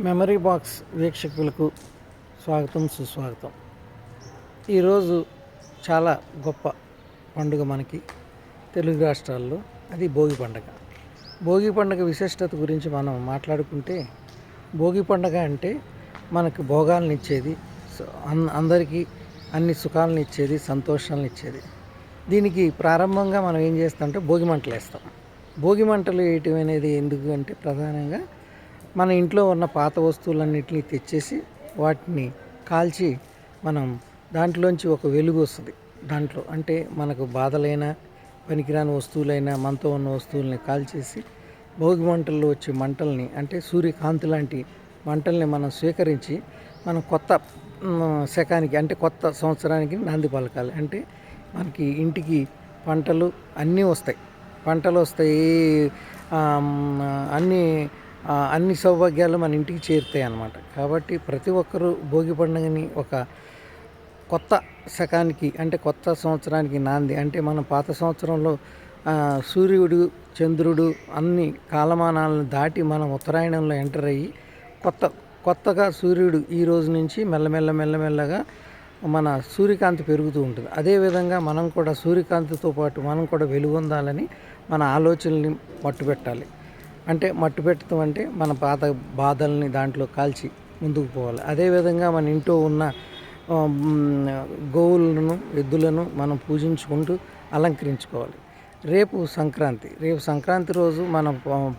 Memory box వీక్షకులకు స్వాగతం సుస్వాగతం. ఈరోజు చాలా గొప్ప పండుగ మనకి తెలుగు రాష్ట్రాల్లో. అది భోగి పండుగ. భోగి పండుగ విశిష్టత గురించి మనం మాట్లాడుకుంటే భోగి పండుగ అంటే మనకు భోగాలను ఇచ్చేది అన్- అందరికీ అన్ని సుఖాలను ఇచ్చేది సంతోషాలను ఇచ్చేది. దీనికి ప్రారంభంగా మనం ఏం చేస్తామంటే భోగి మంటలు వేస్తాం భోగి మంటలు వేయటం అనేది ఎందుకు అంటే ప్రధానంగా మన ఇంట్లో ఉన్న పాత వస్తువులన్నింటినీ తెచ్చేసి వాటిని కాల్చి మనం దాంట్లోంచి ఒక వెలుగు వస్తుంది. దాంట్లో అంటే మనకు బాధలైన పనికిరాని వస్తువులైనా మనతో ఉన్న వస్తువుల్ని కాల్చేసి భోగి మంటల్లో వచ్చే మంటల్ని అంటే సూర్యకాంతి లాంటి మంటల్ని మనం స్వీకరించి మనం కొత్త శకానికి అంటే కొత్త సంవత్సరానికి నాంది పలకాలి. అంటే మనకి ఇంటికి పంటలు అన్నీ వస్తాయి. పంటలు వస్తాయి అన్నీ అన్ని సౌభాగ్యాలు మన ఇంటికి చేరుతాయి అన్నమాట. కాబట్టి ప్రతి ఒక్కరూ భోగి పండుగని ఒక కొత్త శకానికి అంటే కొత్త సంవత్సరానికి నాంది. అంటే మన పాత సంవత్సరంలో సూర్యుడు చంద్రుడు అన్ని కాలమానాలను దాటి మనం ఉత్తరాయణంలో ఎంటర్ అయ్యి కొత్త కొత్తగా సూర్యుడు ఈ రోజు నుంచి మెల్లమెల్ల మెల్లమెల్లగా మన సూర్యకాంతి పెరుగుతూ ఉంటుంది. అదేవిధంగా మనం కూడా సూర్యకాంతితో పాటు మనం కూడా వెలుగొందాలని మన ఆలోచనల్ని మట్టుపెట్టాలి అంటే మట్టు పెట్టడం అంటే మన పాత బాధల్ని దాంట్లో కాల్చి ముందుకు పోవాలి. అదేవిధంగా మన ఇంట్లో ఉన్న గోవులను ఎద్దులను మనం పూజించుకుంటూ అలంకరించుకోవాలి. రేపు సంక్రాంతి రేపు సంక్రాంతి రోజు మనం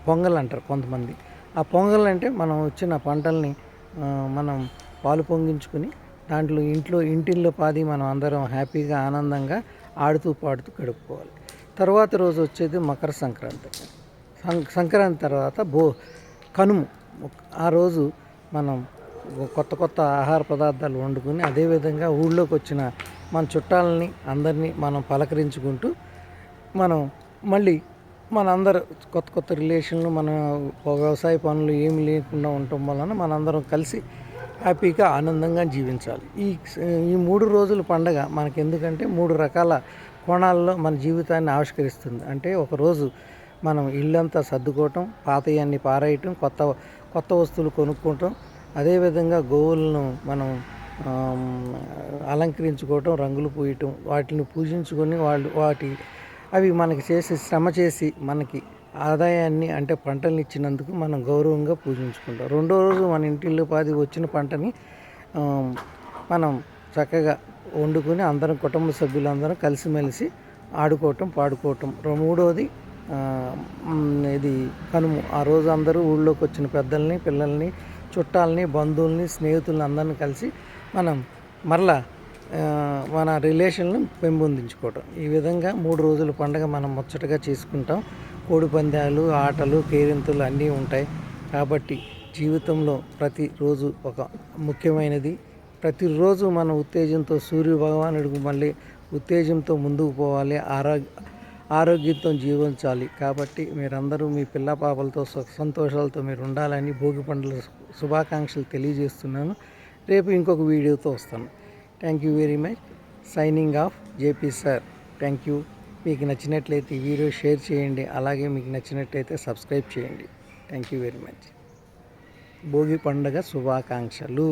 పొంగల్ అంటారు కొంతమంది. ఆ పొంగల్ అంటే మనం వచ్చిన పంటల్ని మనం పాలు పొంగించుకుని దాంట్లో ఇంట్లో ఇంటిల్లో పాది మనం అందరం హ్యాపీగా ఆనందంగా ఆడుతూ పాడుతూ గడుపుకోవాలి. తర్వాత రోజు వచ్చేది మకర సంక్రాంతి. సంక్రాంతి తర్వాత బో కనుము. ఆ రోజు మనం కొత్త కొత్త ఆహార పదార్థాలు వండుకుని అదేవిధంగా ఊళ్ళోకి వచ్చిన మన చుట్టాలని అందరినీ మనం పలకరించుకుంటూ మనం మళ్ళీ మన కొత్త కొత్త రిలేషన్లు మన వ్యవసాయ పనులు ఏమి లేకుండా ఉండటం వలన మనందరం కలిసి హ్యాపీగా ఆనందంగా జీవించాలి. ఈ ఈ మూడు రోజుల పండగ మనకి ఎందుకంటే మూడు రకాల కోణాల్లో మన జీవితాన్ని ఆవిష్కరిస్తుంది. అంటే ఒకరోజు మనం ఇల్లంతా సర్దుకోవటం పాతయన్ని పారేయటం కొత్త కొత్త వస్తువులు కొనుక్కోవటం అదేవిధంగా గోవులను మనం అలంకరించుకోవటం రంగులు పూయటం వాటిని పూజించుకొని వాళ్ళు వాటి అవి మనకి చేసి శ్రమ చేసి మనకి ఆదాయాన్ని అంటే పంటలు ఇచ్చినందుకు మనం గౌరవంగా పూజించుకుంటాం. రెండో రోజు మన ఇంటిల్లో పాది వచ్చిన పంటని మనం చక్కగా వండుకొని అందరం కుటుంబ సభ్యులందరం కలిసిమెలిసి ఆడుకోవటం పాడుకోవటం. మూడోది ఇది కనుము. ఆ రోజు అందరూ ఊళ్ళోకి వచ్చిన పెద్దల్ని పిల్లల్ని చుట్టాలని బంధువుల్ని స్నేహితుల్ని అందరిని కలిసి మనం మరలా మన రిలేషన్లను పెంపొందించుకోవటం. ఈ విధంగా మూడు రోజుల పండుగ మనం ముచ్చటగా చేసుకుంటాం. కోడి పందాలు ఆటలు కేరింతలు అన్నీ ఉంటాయి. కాబట్టి జీవితంలో ప్రతిరోజు ఒక ముఖ్యమైనది. ప్రతిరోజు మన ఉత్తేజంతో సూర్య భగవానుడికి మళ్ళీ ఉత్తేజంతో ముందుకు పోవాలి. ఆరోగ్య ఆరోగ్యంతో జీవించాలి. కాబట్టి మీరందరూ మీ పిల్ల పాపలతో సుఖ సంతోషాలతో మీరు ఉండాలని భోగి పండుగ శుభాకాంక్షలు తెలియజేస్తున్నాను. రేపు ఇంకొక వీడియోతో వస్తాను. Thank you very much signing off JP sir thank you మీకు నచ్చినట్లయితే ఈ వీడియో షేర్ చేయండి. అలాగే మీకు నచ్చినట్లయితే సబ్స్క్రైబ్ చేయండి. Thank you very much Bhogi పండుగ శుభాకాంక్షలు.